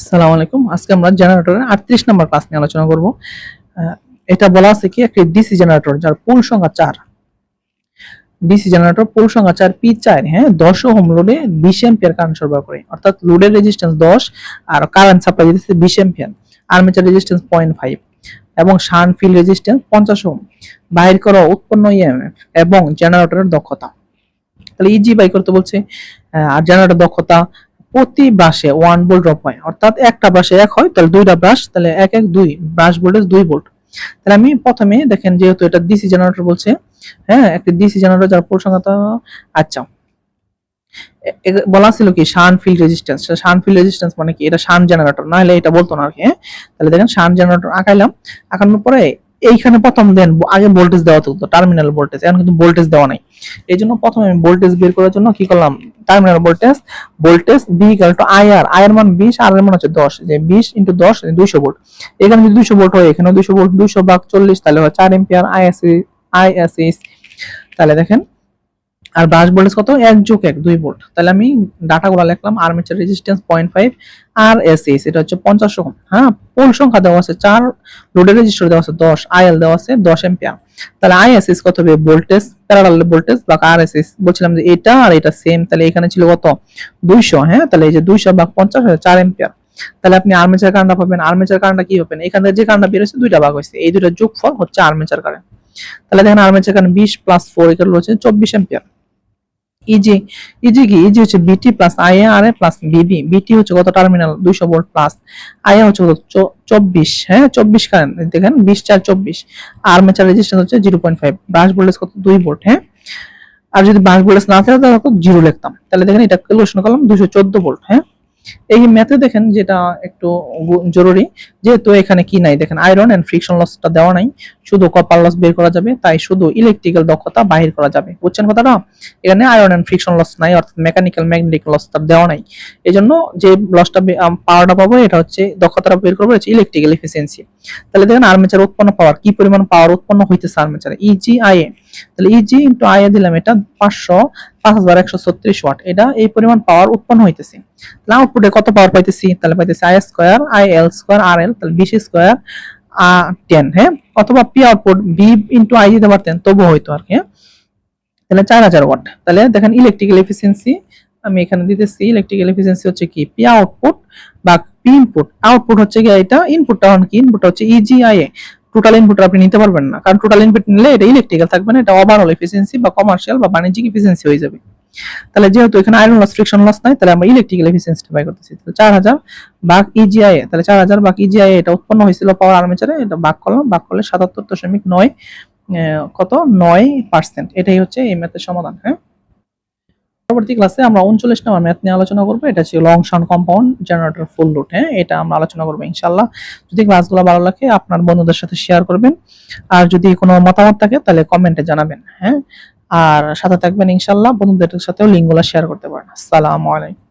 আসসালামু আলাইকুম। আজকে আমরা জেনারেটরের আটত্রিশ নম্বর ক্লাস নিয়ে আলোচনা করব। এটা বলা আছে কি, একটি ডিসি জেনারেটর যার পুল সংখ্যা চার। ডিসি জেনারেটর পুল সংখ্যা চার পি চার হ্যাঁ দশ হোম লোডে বিশ এম্পিয়ার কারেন্ট সরবরাহ করে। অর্থাৎ লোডের রেজিস্ট্যান্স দশ আর কারেন্ট সাপ্লাই দিতেছে বিশ ampere armature resistance point five এবং শান ফিল রেজিস্ট্যান্স পঞ্চাশ ওহম বাহির করা উৎপন্ন ইএমএফ এবং জেনারেটরের দক্ষতা। তাহলে ইজি বাই করতে বলছে। আর জেনারেটর দক্ষতা প্রতি ব্রাশে ওয়ান ভোল্ট ড্রপ হয়। অর্থাৎ একটা ব্রাশে এক হয়, তাহলে দুইটা ব্রাশ তাহলে এক এক দুই ব্রাশ ভোল্টেজ দুই ভোল্ট তাহলে আমি প্রথমে দেখেন যেহেতু এটা ডিসি জেনারেটর বলছে হ্যাঁ একটা ডিসি জেনারেটর যার পোল সংখ্যা আচ্ছা বলা ছিল কি, shunt field resistance shunt field resistance মানে কি? এটা শান জেনারেটর না হলে এটা বলতো না আর কি হ্যাঁ। তাহলে দেখেন শান জেনারেটর আঁকাইলাম। আঁকানোর পরে এইখানে প্রথম দেন, আগে ভোল্টেজ দেওয়া থাকতো টার্মিনাল ভোল্টেজ এখন কিন্তু ভোল্টেজ দেওয়া নাই। এই জন্য প্রথমে আমি ভোল্টেজ বের করার জন্য কি করলাম terminal voltage voltage V equal to IR IR মান বিশ আর মান হচ্ছে দশ যে বিশ ইন্টু দশ দুইশো ভোল্ট এখানে যদি দুইশো ভোল্ট হয় এখানে দুইশো ভোল্ট দুইশো ভাগ চল্লিশ, তাহলে হয় চার এম্পিয়ার আইএসসি আইএসএস তাহলে দেখেন আর ব্রাশ ভোল্টেজ কত? এক যোগ এক, দুই ভোল্ট তাহলে আমি ডাটাগুলো লিখলাম armature resistance point five R S S এটা হচ্ছে পঞ্চাশ ওহম। হ্যাঁ পোল সংখ্যা দেওয়া আছে চার লোডের রেজিস্টার দেওয়া আছে দশ আইএল দেওয়া আছে দশ এম্পিয়ার তাহলে আইএসএস কত হবে? ভোল্টেজ প্যারালাল ভোল্টেজ বা আরএসএস বলছিলাম যে এটা আর এটা সেম তাহলে এখানে ছিল কত? দুইশো হ্যাঁ? তাহলে এই যে দুইশো ভাগ পঞ্চাশ চার এম্পিয়ার তাহলে আপনি আর্মেচার কারেন্টটা পাবেন। আর্মেচার কারেন্টটা কি পাবেন? এখান থেকে যে কারেন্টটা বের হয়েছে, দুইটা ভাগ হয়েছে। এই দুইটা যোগফল হচ্ছে আর্মেচার কারেন্ট তাহলে দেখেন আর্মেচার কারেন্ট বিশ প্লাস ফোর এগুলো হচ্ছে চব্বিশ এম্পিয়ার ইজি ইজি কি? ইজি হচ্ছে VT plus IA R A plus VB VT হচ্ছে কত? টার্মিনাল দুইশো ভোল্ট প্লাস আইএ হচ্ছে কত? চব্বিশ হ্যাঁ? চব্বিশ কারেন্ট, দেখেন, বিশ চার চব্বিশ। আর্মেচার রেজিস্ট্যান্স হচ্ছে zero point five. Brush voltage কত? দুই ভোল্ট হ্যাঁ? আর যদি ব্রাশ ভোল্টেজ না থাকে, তাহলে জিরো লিখতাম। তাহলে দেখেন, এটা ক্যালকুলেশন করলাম দুশো চোদ্দ ভোল্ট হ্যাঁ? এই ম্যাথে দেখেন যেটা একটু জরুরি, যেহেতু এখানে কি নাই, দেখেন আয়রন অ্যান্ড ফ্রিকশন লসটা দেওয়া নাই, শুধু কপার লস বের করা যাবে, তাই শুধু ইলেকট্রিক্যাল দক্ষতা বাহির করা যাবে। বুঝছেন কথাটা? এখানে আয়রন অ্যান্ড ফ্রিকশন লস নাই, অর্থাৎ মেকানিক্যাল ম্যাগনেটিক লসটা দেওয়া নাই। এই জন্য যে লসটা পাওয়ারটা পাবো, এটা হচ্ছে দক্ষতাটা বের করব হচ্ছে ইলেকট্রিক্যাল এফিসিয়েন্সি তাহলে দেখেন আর্মেচার উৎপন্ন পাওয়ার কি পরিমাণ পাওয়ার উৎপন্ন হইতেছে আর্মেচারে ইজি আইএ তাহলে ইজি ইন্টু আইএ দিলাম এটা পাঁচশো, পাঁচ হাজার একশো ছত্রিশ ওয়াট এটা এই পরিমাণ পাওয়ার উৎপন্ন হইতেছে। তাহলে আউটপুটে কত পাওয়ার পাইতেছি? তাহলে পাইতেছি I square I L square R L তাহলে বিশ স্কোয়ার টেন হ্যাঁ? অথবা P output V into I দিতে পারতেন, তবুও হইতো আর কি হ্যাঁ? তাহলে চার হাজার ওয়াট তাহলে দেখেন ইলেকট্রিক্যাল এফিসিয়েন্সি আমি এখানে দিতেছি ইলেকট্রিক্যাল এফিসিয়েন্সি হচ্ছে কি? পি আউটপুট বা ইনপুট আউটপুট হচ্ছে কি এটা ইনপুটটা হন কি? ইনপুটটা হচ্ছে ইজিআইএ টোটাল ইনপুট আপনি নিতে পারবেন না। কারণ টোটাল ইনপুট নিলে এটা ইলেকট্রিক্যাল থাকবে না, এটা ওভারঅল এফিসিয়েন্সি বা কমার্শিয়াল বা বাণিজ্যিক এফিসিয়েন্সি হয়ে যাবে। তাহলে যেহেতু এখানে আয়রন লস ফ্রিকশন লস নাই, তাহলে আমরা ইলেকট্রিক্যাল এফিসিয়েন্সি বাই করতেছি। তাহলে চার হাজার ইজিআই তাহলে চার হাজার ইজিআই এটা উৎপন্ন হয়েছিল পাওয়ার আর্মেচারে এটা ভাগ করলাম। ভাগ করলে সাতাত্তর দশমিক নয় কত? নয় পার্সেন্ট এটাই হচ্ছে এই ম্যাথের সমাধান হ্যাঁ? পরবর্তী ক্লাসে আমরা উনচল্লিশ নম্বর ম্যাথ নিয়ে আলোচনা করব। এটা ছিল long shunt compound generator full route হ্যাঁ? এটা আমরা আলোচনা করব ইনশাল্লাহ যদি ক্লাসগুলো ভালো লাগে, আপনার বন্ধুদের সাথে শেয়ার করবেন। আর যদি কোনো মতামত থাকে, তাহলে কমেন্টে জানাবেন হ্যাঁ? আর সাথে থাকবেন ইনশাল্লাহ বন্ধুদের সাথেও লিঙ্কগুলো শেয়ার করতে পারেন। আসসালামু আলাইকুম।